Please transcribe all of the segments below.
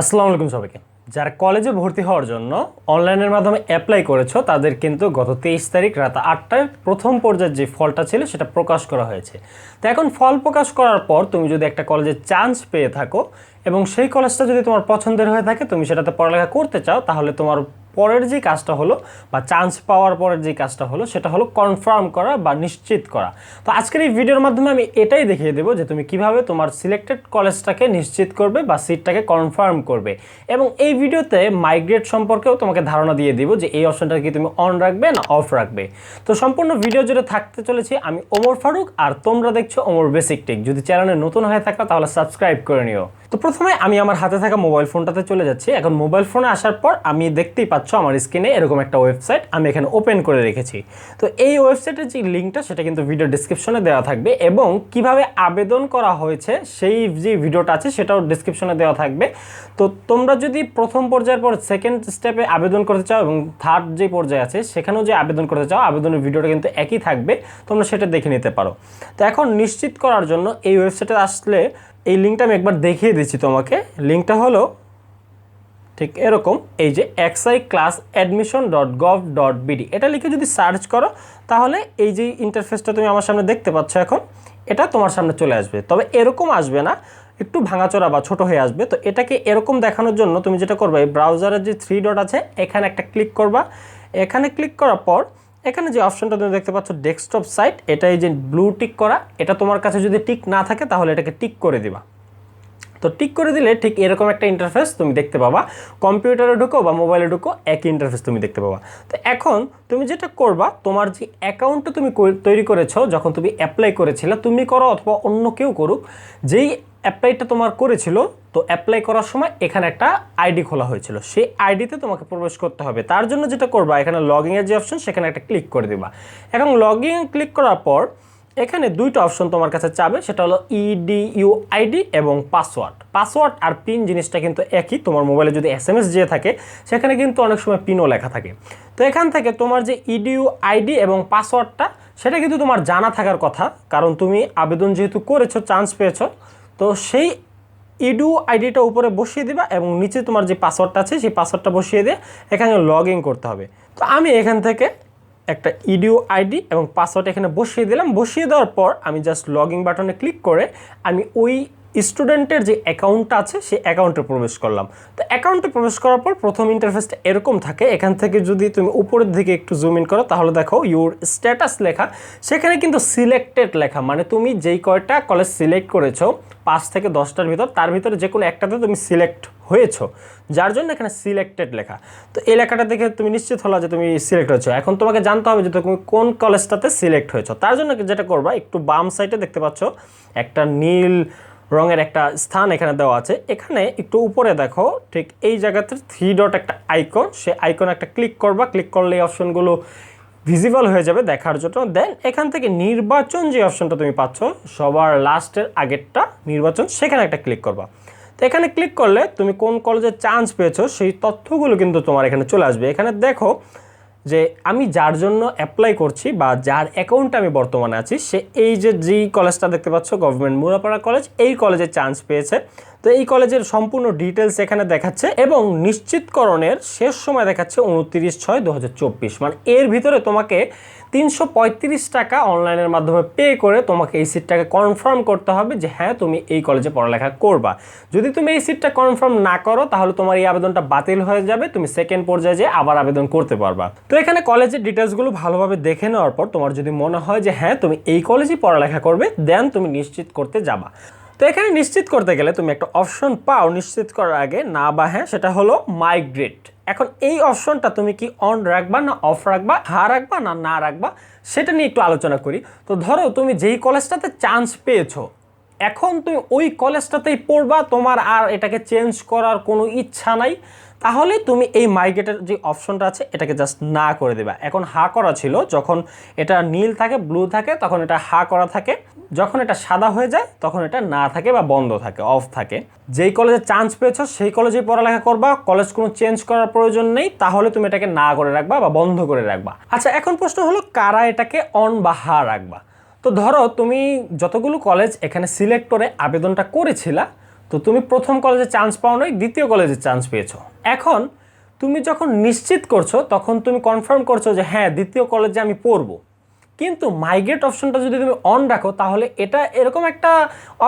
আসসালামু আলাইকুম সবাইকে। যারা কলেজে ভর্তি হওয়ার জন্য অনলাইনের মাধ্যমে অ্যাপ্লাই করেছ, তাদের কিন্তু গত তেইশ তারিখ রাত আটটায় প্রথম পর্যায়ের যে ফলটা ছিল, সেটা প্রকাশ করা হয়েছে। তো এখন ফল প্রকাশ করার পর তুমি যদি একটা কলেজে চান্স পেয়ে থাকো এবং সেই কলেজটা যদি তোমার পছন্দের হয়ে থাকে, তুমি সেটাতে পড়ালেখা করতে চাও, তাহলে তোমার পরের যে কাজটা হলো বা চান্স পাওয়ার পরের যে কাজটা হলো, সেটা হলো কনফার্ম করা বা নিশ্চিত করা। তো আজকের এই ভিডিওর মাধ্যমে আমি এটাই দেখিয়ে দেবো যে তুমি কীভাবে তোমার সিলেক্টেড কলেজটাকে নিশ্চিত করবে বা সিটটাকে কনফার্ম করবে। এবং এই ভিডিওতে মাইগ্রেট সম্পর্কেও তোমাকে ধারণা দিয়ে দিব যে এই অপশনটা কি তুমি অন রাখবে না অফ রাখবে। তো সম্পূর্ণ ভিডিও জুড়ে থাকতে চলেছি, আমি ওমর ফারুক আর তোমরা দেখছ ওমর বেসিক টেক যদি চ্যানেলে নতুন হয়ে থাকো তাহলে সাবস্ক্রাইব করে নিও। তো প্রথমে আমি আমার হাতে থাকা মোবাইল ফোনটাতে চলে যাচ্ছি। এখন মোবাইল ফোনে আসার পর আমি দেখতেই পাচ্ছ আমার স্ক্রিনে এরকম একটা ওয়েবসাইট আমি এখানে ওপেন করে রেখেছি। তো এই ওয়েবসাইটের যে লিঙ্কটা, সেটা কিন্তু ভিডিও ডিসক্রিপশনে দেওয়া থাকবে এবং কীভাবে আবেদন করা হয়েছে, সেই যে ভিডিওটা আছে, সেটাও ডিসক্রিপশনে দেওয়া থাকবে। তো তোমরা যদি প্রথম পর্যায়ের পর সেকেন্ড স্টেপে আবেদন করতে চাও এবং থার্ড যে পর্যায়ে আছে, সেখানেও যে আবেদন করতে চাও, আবেদনের ভিডিওটা কিন্তু একই থাকবে। তোমরা সেটা দেখে নিতে পারো। তো এখন নিশ্চিত করার জন্য এই ওয়েবসাইটে আসলে এই লিঙ্কটা আমি একবার দেখিয়ে দিচ্ছি তোমাকে। লিঙ্কটা হলো ঠিক এরকম, এই যে X I class admission dot gov dot BD এটা লিখে যদি সার্চ করো, তাহলে এই যে ইন্টারফেসটা তুমি আমার সামনে দেখতে পাচ্ছ এখন, এটা তোমার সামনে চলে আসবে। তবে এরকম আসবে না, একটু ভাঙাচোরা বা ছোট হয়ে আসবে। তো এটাকে এরকম দেখানোর জন্য তুমি যেটা করবে, এই ব্রাউজারের যে থ্রি ডট আছে, এখানে একটা ক্লিক করবা। এখানে ক্লিক করার পর, এখানে যে অপশনটা তুমি দেখতে পাচ্ছ ডেস্কটপ সাইট এটা এই যে ব্লু টিক করা, এটা তোমার কাছে যদি টিক না থাকে, তাহলে এটাকে টিক করে দিবা। তো টিক করে দিলে ঠিক এরকম একটা ইন্টারফেস তুমি দেখতে পাবা। কম্পিউটারে ঢুকো বা মোবাইলে ঢুকো, একই ইন্টারফেস তুমি দেখতে পাবা। তো এখন তুমি যেটা করবা, তোমার যে অ্যাকাউন্টটা তুমি তৈরি করেছ, যখন তুমি অ্যাপ্লাই করেছিলে, তুমি করো অথবা অন্য কেউ করুক, যেই অ্যাপ্লাইটা তোমার করেছিল, তো অ্যাপ্লাই করার সময় এখানে একটা আইডি খোলা হয়েছিল। সেই আইডিতে তোমাকে প্রবেশ করতে হবে। তার জন্য যেটা করবা, এখানে লগইনের যে অপশন সেখানে একটা ক্লিক করে দিবা। এখন লগইন ক্লিক করার পর এখানে দুইটা অপশন তোমার কাছে চাবে, সেটা হলো E ইডিইউ আইডি এবং পাসওয়ার্ড। পাসওয়ার্ড আর পিন জিনিসটা কিন্তু একই, তোমার মোবাইলে যদি এস এম এস যে থাকে, সেখানে কিন্তু অনেক সময় পিনও লেখা থাকে। তো এখান থেকে তোমার যে ইডিইউ আইডি এবং পাসওয়ার্ডটা, সেটা কিন্তু তোমার জানা থাকার কথা, কারণ তুমি আবেদন যেহেতু করেছ, চান্স পেয়েছ, তো সেই ইডু আইডিটা উপরে বসিয়ে দিবা এবং নিচে তোমার যে পাসওয়ার্ডটা আছে, সেই পাসওয়ার্ডটা বসিয়ে দিয়ে এখানে লগ করতে হবে। তো আমি এখান থেকে একটা ইডিও আইডি এবং পাসওয়ার্ড এখানে বসিয়ে দিলাম। বসিয়ে দেওয়ার পর আমি জাস্ট লগ ইন বাটনে ক্লিক করে আমি ওই স্টুডেন্টের যে অ্যাকাউন্টটা আছে, সেই অ্যাকাউন্টে প্রবেশ করলাম। তো অ্যাকাউন্টে প্রবেশ করার পর প্রথম ইন্টারফেসটা এরকম থাকে। এখান থেকে যদি তুমি উপরের দিকে একটু জুম ইন করো, তাহলে দেখো ইউর স্ট্যাটাস লেখা। সেখানে কিন্তু সিলেক্টেড লেখা। মানে তুমি যেই কয়টা কলেজ সিলেক্ট করেছ, পাঁচ থেকে দশটার ভিতর, তার ভিতরে যে কোনো একটাতে তুমি সিলেক্ট হয়েছো, যার জন্য এখানে সিলেক্টেড লেখা। তো এই লেখাটা দেখে তুমি নিশ্চিত হলো যে তুমি সিলেক্ট হয়েছো। এখন তোমাকে জানতে হবে যে তুমি কোন কলেজটাতে সিলেক্ট হয়েছো। তার জন্য যেটা করবা, একটু বাম সাইডে দেখতে পাচ্ছ, একটা নীল রঙের একটা স্থান এখানে দেওয়া আছে। এখানে একটু উপরে দেখো, ঠিক এই জায়গাতে থ্রি ডট একটা আইকন সে আইকন একটা ক্লিক করবা। ক্লিক করলে এই অপশনগুলো ভিজিবল হয়ে যাবে দেখার জন্য। দেন এখান থেকে নির্বাচন যে অপশনটা তুমি পাচ্ছ, সবার লাস্টের আগেরটা নির্বাচন, সেখানে একটা ক্লিক করবা। তো এখানে ক্লিক করলে তুমি কোন কলেজে চান্স পেয়েছ, সেই তথ্যগুলো কিন্তু তোমার এখানে চলে আসবে। এখানে দেখো যে আমি যার জন্য অ্যাপ্লাই করছি বা যার অ্যাকাউন্টে আমি বর্তমানে আছি, সে এই যে যেই কলেজটা দেখতে পাচ্ছ গভর্নমেন্ট মুরাপাড়া কলেজ এই কলেজে চান্স পেয়েছে। তো এই কলেজের সম্পূর্ণ ডিটেলস এখানে দেখাচ্ছে এবং নিশ্চিতকরণের শেষ সময় দেখাচ্ছে উনত্রিশ ছয় দু মানে এর ভিতরে তোমাকে তিনশো পঁয়ত্রিশ টাকা অনলাইনের মাধ্যমে পে করে তোমাকে এই সিটটাকে কনফার্ম করতে হবে যে হ্যাঁ তুমি এই কলেজে পড়ালেখা করবা। যদি তুমি এই সিটটা কনফার্ম না করো, তাহলে তোমার এই আবেদনটা বাতিল হয়ে যাবে, তুমি সেকেন্ড পর্যায়ে যেয়ে আবার আবেদন করতে পারবা। তো এখানে কলেজের ডিটেলসগুলো ভালোভাবে দেখে নেওয়ার পর তোমার যদি মনে হয় যে হ্যাঁ তুমি এই কলেজেই পড়ালেখা করবে দেন তুমি নিশ্চিত করতে যাবা। তো এখানে নিশ্চিত করতে গেলে তুমি একটা অপশন পাও নিশ্চিত করার আগে, না বা হ্যাঁ সেটা হলো মাইগ্রেট এখন এই অপশনটা তুমি কি অন রাখবা না অফ রাখবা, হা রাখবা না না রাখবা, সেটা নিয়ে একটু আলোচনা করি। তো ধরো তুমি যেই কলেজটাতে চান্স পেয়েছ, এখন তুমি ওই কলেজটাতেই পড়বা, তোমার আর এটাকে চেঞ্জ করার কোনো ইচ্ছা নাই, তাহলে তুমি এই মাইগ্রেটের যে অপশনটা আছে, এটাকে জাস্ট না করে দেবা। এখন হা করা ছিল, যখন এটা নীল থাকে ব্লু থাকে, তখন এটা হা করা থাকে। যখন এটা সাদা হয়ে যায়, তখন এটা না থাকে বা বন্ধ থাকে অফ থাকে। যেই কলেজে চান্স পেয়েছ, সেই কলেজেই পড়ালেখা করবা। কলেজ কোনো চেঞ্জ করার প্রয়োজন নেই, তাহলে তুমি এটাকে না করে রাখবা বা বন্ধ করে রাখবা। আচ্ছা এখন প্রশ্ন হলো, কারা এটাকে অন বা হা রাখবা? তো ধরো, তুমি যতগুলো কলেজ এখানে সিলেক্ট করে আবেদনটা করেছিলা, তো তুমি প্রথম কলেজে চান্স পাও নাই, দ্বিতীয় কলেজে চান্স পেয়েছ। এখন, তুমি যখন নিশ্চিত করছ, তখন তুমি কনফার্ম করছ যে হ্যাঁ দ্বিতীয় কলেজে আমি পড়ব। কিন্তু মাইগ্রেট অপশনটা যদি তুমি অন রাখো, তাহলে এটা এরকম একটা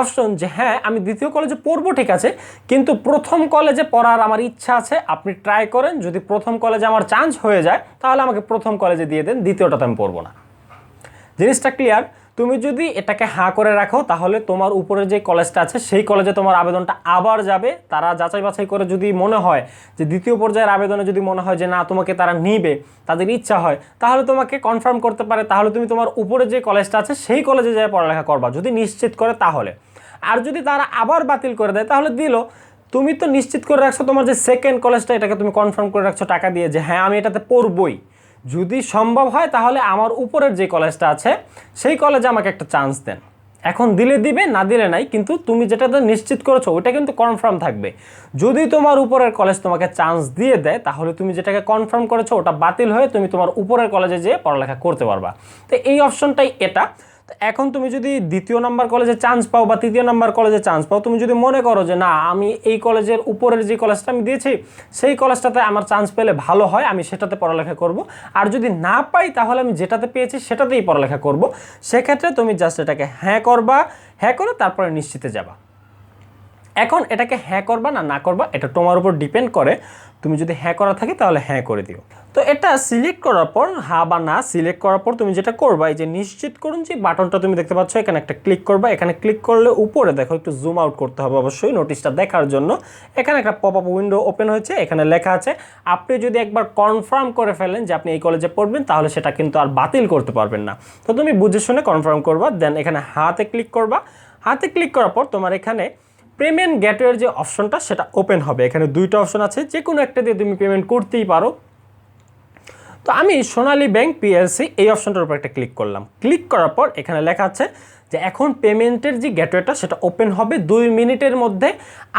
অপশন যে হ্যাঁ আমি দ্বিতীয় কলেজে পড়ব, ঠিক আছে, কিন্তু প্রথম কলেজে পড়ার আমার ইচ্ছা আছে, আপনি ট্রাই করেন, যদি প্রথম কলেজে আমার চান্স হয়ে যায়, তাহলে আমাকে প্রথম কলেজে দিয়ে দেন, দ্বিতীয়টাতে আমি পড়ব না। জিনিসটা ক্লিয়ার তুমি যদি এটাকে হাঁ করে রাখো, তাহলে তোমার উপরে যে কলেজটা আছে, সেই কলেজে তোমার আবেদনটা আবার যাবে। তারা যাচাই বাছাই করে যদি মনে হয় যে দ্বিতীয় পর্যায়ের আবেদনে যদি মনে হয় যে না, তোমাকে তারা নিবে, তাদের ইচ্ছা হয়, তাহলে তোমাকে কনফার্ম করতে পারে। তাহলে তুমি তোমার উপরে যে কলেজটা আছে, সেই কলেজে যেয়ে পড়ালেখা করবা, যদি নিশ্চিত করে তাহলে। আর যদি তারা আবার বাতিল করে দেয়, তাহলে দিল, তুমি তো নিশ্চিত করে রাখছো তোমার যে সেকেন্ড কলেজটা, এটাকে তুমি কনফার্ম করে রাখছো টাকা দিয়ে যে হ্যাঁ আমি এটাতে পড়বই। যদি সম্ভব হয়, তাহলে আমার উপরের যে কলেজটা আছে, সেই কলেজে আমাকে একটা চান্স দেন। এখন দিলে দিবে, না দিলে নাই, কিন্তু তুমি যেটাতে নিশ্চিত করেছ, ওইটা কিন্তু কনফার্ম থাকবে। যদি তোমার উপরের কলেজ তোমাকে চান্স দিয়ে দেয়, তাহলে তুমি যেটাকে কনফার্ম করেছ, ওটা বাতিল হয়ে তুমি তোমার উপরের কলেজে যেয়ে পড়ালেখা করতে পারবা। তো এই অপশনটাই এটা। এখন তুমি যদি দ্বিতীয় নাম্বার কলেজে চান্স পাও বা তৃতীয় নাম্বার কলেজে চান্স পাও, তুমি যদি মনে করো যে না, আমি এই কলেজের উপরের যে কলেজটা আমি দিয়েছি, সেই কলেজটাতে আমার চান্স পেলে ভালো হয়, আমি সেটাতে পড়ালেখা করব। আর যদি না পাই, তাহলে আমি যেটাতে পেয়েছি সেটাতেই পড়ালেখা করব। সেক্ষেত্রে তুমি জাস্ট এটাকে হ্যাঁ করবা হ্যাঁ করে তারপরে নিশ্চিতে যাবা। এখন এটাকে হ্যাঁ করবা না না করবা, এটা তোমার উপর ডিপেন্ড করে। তুমি যদি হ্যাঁ করা থাকে, তাহলে হ্যাঁ করে দিও। তো এটা সিলেক্ট করার পর, হা বা না সিলেক্ট করার পর তুমি যেটা করবা, এই যে নিশ্চিত করুন যে বাটনটা তুমি দেখতে পাচ্ছ, এখানে একটা ক্লিক করবা। এখানে ক্লিক করলে উপরে দেখো একটু জুম আউট করতে হবে অবশ্যই নোটিশটা দেখার জন্য। এখানে একটা পপ আপ উইন্ডো ওপেন হয়েছে, এখানে লেখা আছে, আপনি যদি একবার কনফার্ম করে ফেলেন যে আপনি এই কলেজে পড়বেন, তাহলে সেটা কিন্তু আর বাতিল করতে পারবেন না। তো তুমি বুঝে শুনে কনফার্ম করবা দেন এখানে হাতে ক্লিক করবা। হাতে ক্লিক করার পর তোমার এখানে পেমেন্ট গেটওয়ের যে অপশনটা সেটা ওপেন হবে। এখানে দুইটা অপশন আছে যে কোনো একটা দিয়ে তুমি পেমেন্ট করতেই পারো। তো আমি সোনালী ব্যাংক পিএলসি এই অপশনটার উপর একটা ক্লিক করলাম। ক্লিক করার পর এখানে লেখা আছে যে এখন পেমেন্টের যে গেটওয়েটা সেটা ওপেন হবে দুই মিনিটের মধ্যে।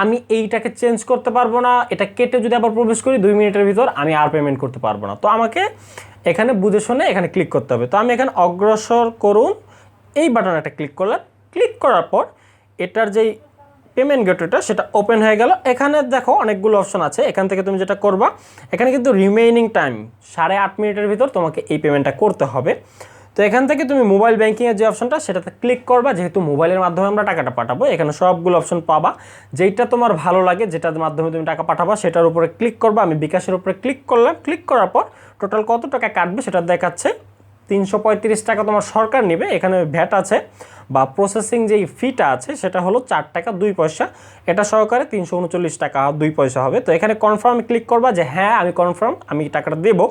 আমি এইটাকে চেঞ্জ করতে পারব না, এটা কেটে যদি আবার প্রবেশ করি দুই মিনিটের ভিতর আমি আর পেমেন্ট করতে পারব না। তো আমাকে এখানে বুঝে শুনে এখানে ক্লিক করতে হবে। তো আমি এখানে অগ্রসর করুন, এই বাটনে একটা ক্লিক করলাম। ক্লিক করার পর এটার যেই পেমেন্ট গেটওয়েটা সেটা ওপেন হয়ে গেল। এখানে দেখো অনেকগুলো অপশন আছে। এখান থেকে তুমি যেটা করবা, এখানে কিন্তু রিমেইনিং টাইম সাড়ে আট মিনিটের ভিতর তোমাকে এই পেমেন্টটা করতে হবে। তো এখান থেকে তুমি মোবাইল ব্যাঙ্কিংয়ের যে অপশনটা, সেটাতে ক্লিক করবা। যেহেতু মোবাইলের মাধ্যমে আমরা টাকাটা পাঠাবো, এখানে সবগুলো অপশন পাবা। যেইটা তোমার ভালো লাগে, যেটার মাধ্যমে তুমি টাকা পাঠাবা, সেটার উপরে ক্লিক করবা। আমি বিকাশের উপরে ক্লিক করলাম। ক্লিক করার পর টোটাল কত টাকা কাটবে সেটা দেখাচ্ছে। তিনশো পঁয়ত্রিশ টাকা তোমার সরকার নেবে, এখানে ভ্যাট আছে, বা প্রসেসিং যেই ফিটা আছে, সেটা হলো চার টাকা দুই পয়সা। এটা সহকারে তিনশো উনচল্লিশ টাকা দুই পয়সা হবে। তো এখানে কনফার্ম ক্লিক করবা যে হ্যাঁ আমি কনফার্ম আমি টাকাটা দেবো।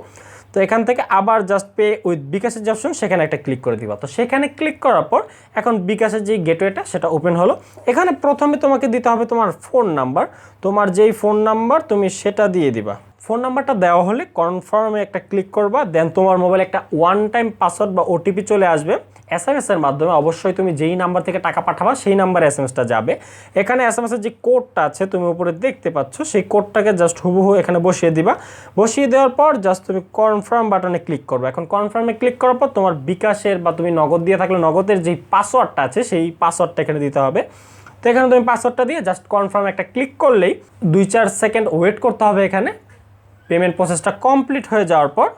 তো এখান থেকে আবার জাস্ট পে উইথ বিকাশের যে অপশন সেখানে একটা ক্লিক করে দিবা। তো সেখানে ক্লিক করার পর, এখন বিকাশের যে গেটওয়েটা সেটা ওপেন হলো। এখানে প্রথমে তোমাকে দিতে হবে তোমার ফোন নাম্বার তোমার যেই ফোন নাম্বার তুমি সেটা দিয়ে দিবা। ফোন নাম্বারটা দেওয়া হলে কনফার্মে একটা ক্লিক করবা, দেন তোমার মোবাইলে একটা ওয়ান টাইম পাসওয়ার্ড বা ওটিপি চলে আসবে। এস এম এর মাধ্যমে অবশ্যই তুমি যেই নাম্বার থেকে টাকা পাঠাবা, সেই নাম্বারে এস এম এসটা যাবে। এখানে এস এম এর যে কোডটা আছে তুমি উপরে দেখতে পাচ্ছ, সেই কোডটাকে জাস্ট হুবহু এখানে বসিয়ে দিবা। বসিয়ে দেওয়ার পর জাস্ট তুমি কনফার্ম বাটনে ক্লিক করবে। এখন কনফার্মে ক্লিক করার পর তোমার বিকাশের বা তুমি নগদ দিয়ে থাকলে নগদের যেই পাসওয়ার্ডটা আছে, সেই পাসওয়ার্ডটা এখানে দিতে হবে। তো এখানে তুমি পাসওয়ার্ডটা দিয়ে জাস্ট কনফার্ম একটা ক্লিক করলেই দুই চার সেকেন্ড ওয়েট করতে হবে এখানে। পেমেন্ট প্রসেসটা কমপ্লিট হয়ে যাওয়ার পর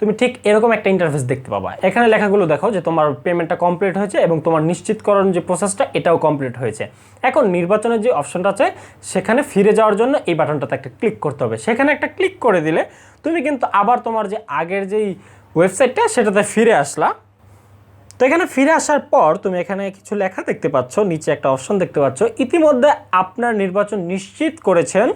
তুমি ঠিক এরকম একটা ইন্টারফেস দেখতে পাবা। এখানে লেখাগুলো দেখো যে তোমার পেমেন্টটা কমপ্লিট হয়েছে এবং তোমার নিশ্চিতকরণ যে প্রসেসটা এটাও কমপ্লিট হয়েছে। এখন নির্বাচনের যে অপশনটা আছে, সেখানে ফিরে যাওয়ার জন্য এই বাটনটাতে একটা ক্লিক করতে হবে। সেখানে একটা ক্লিক করে দিলে তুমি কিন্তু আবার তোমার যে আগের যেই ওয়েবসাইটটা সেটাতে ফিরে আসলা। তো এখানে ফিরে আসার পর তুমি এখানে কিছু লেখা দেখতে পাচ্ছ, নিচে একটা অপশন দেখতে পাচ্ছ। ইতিমধ্যে আপনার নির্বাচন নিশ্চিত করেছেন,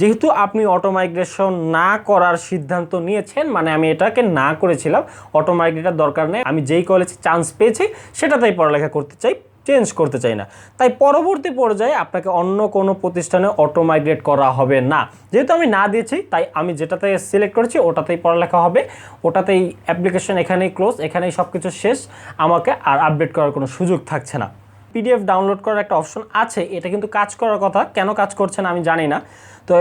যেহেতু আপনি অটোমাইগ্রেশন না করার সিদ্ধান্ত নিয়েছেন মানে আমি এটাকে না করেছিলাম অটোমাইগ্রেটার দরকার নেই, আমি যেই কলেজে চান্স পেয়েছি, সেটাতেই পড়ালেখা করতে চাই। চেঞ্জ করতে চাই না। তাই পরবর্তী পর্যায়ে আপনাকে অন্য কোনো প্রতিষ্ঠানে অটো মাইগ্রেট করা হবে না। যেহেতু আমি না দিয়েছি, তাই আমি যেটাতে সিলেক্ট করেছি, ওটাতেই পড়ালেখা হবে। ওটাতেই অ্যাপ্লিকেশন এখানেই ক্লোজ এখানেই সব কিছু শেষ। আমাকে আর আপডেট করার কোনো সুযোগ থাকছে না। পিডিএফ ডাউনলোড করার একটা অপশন আছে, এটা কিন্তু কাজ করার কথা। কেন কাজ করছে না আমি জানি না। তো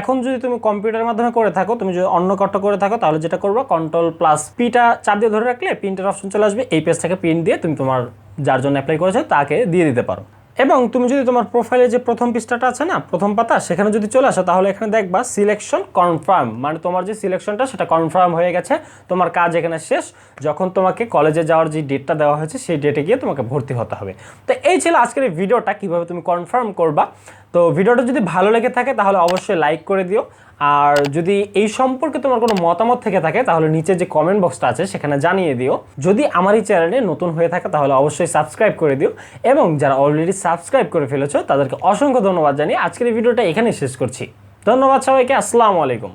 এখন যদি তুমি কম্পিউটারের মাধ্যমে করে থাকো, তুমি যদি অন্য কটা করে থাকো, তাহলে যেটা করব কন্ট্রোল প্লাস পিটা চাপ দিয়ে ধরে রাখলে প্রিন্টের অপশন চলে আসবে। এই পেজটাকে প্রিন্ট দিয়ে তুমি তোমার যার জন্য অ্যাপ্লাই করেছে তাকে দিয়ে দিতে পারো। এবং তুমি যদি তোমার প্রোফাইলে যে প্রথম পৃষ্ঠাটা আছে না, প্রথম পাতা, সেখানে যদি চলে আসো, তাহলে এখানে দেখবা সিলেকশন কনফার্ম মানে তোমার যে সিলেকশনটা সেটা কনফার্ম হয়ে গেছে। তোমার কাজ এখানে শেষ। যখন তোমাকে কলেজে যাওয়ার যে ডেটটা দেওয়া হয়েছে, সেই ডেটে গিয়ে তোমাকে ভর্তি হতে হবে। তো এই ছিল আজকের এই ভিডিওটা কীভাবে তুমি কনফার্ম করবা। তো ভিডিওটা যদি ভালো লেগে থাকে, তাহলে অবশ্যই লাইক করে দিও। আর যদি এই সম্পর্কে তোমার কোনো মতামত থেকে থাকে, তাহলে নিচে যে কমেন্ট বক্সটা আছে, সেখানে জানিয়ে দিও। যদি আমার এই চ্যানেলে নতুন হয়ে থাকে, তাহলে অবশ্যই সাবস্ক্রাইব করে দিও। এবং যারা অলরেডি সাবস্ক্রাইব করে ফেলেছো, তাদেরকে অসংখ্য ধন্যবাদ জানিয়ে আজকের এই ভিডিওটা এখানেই শেষ করছি। ধন্যবাদ সবাইকে, আসসালামু আলাইকুম।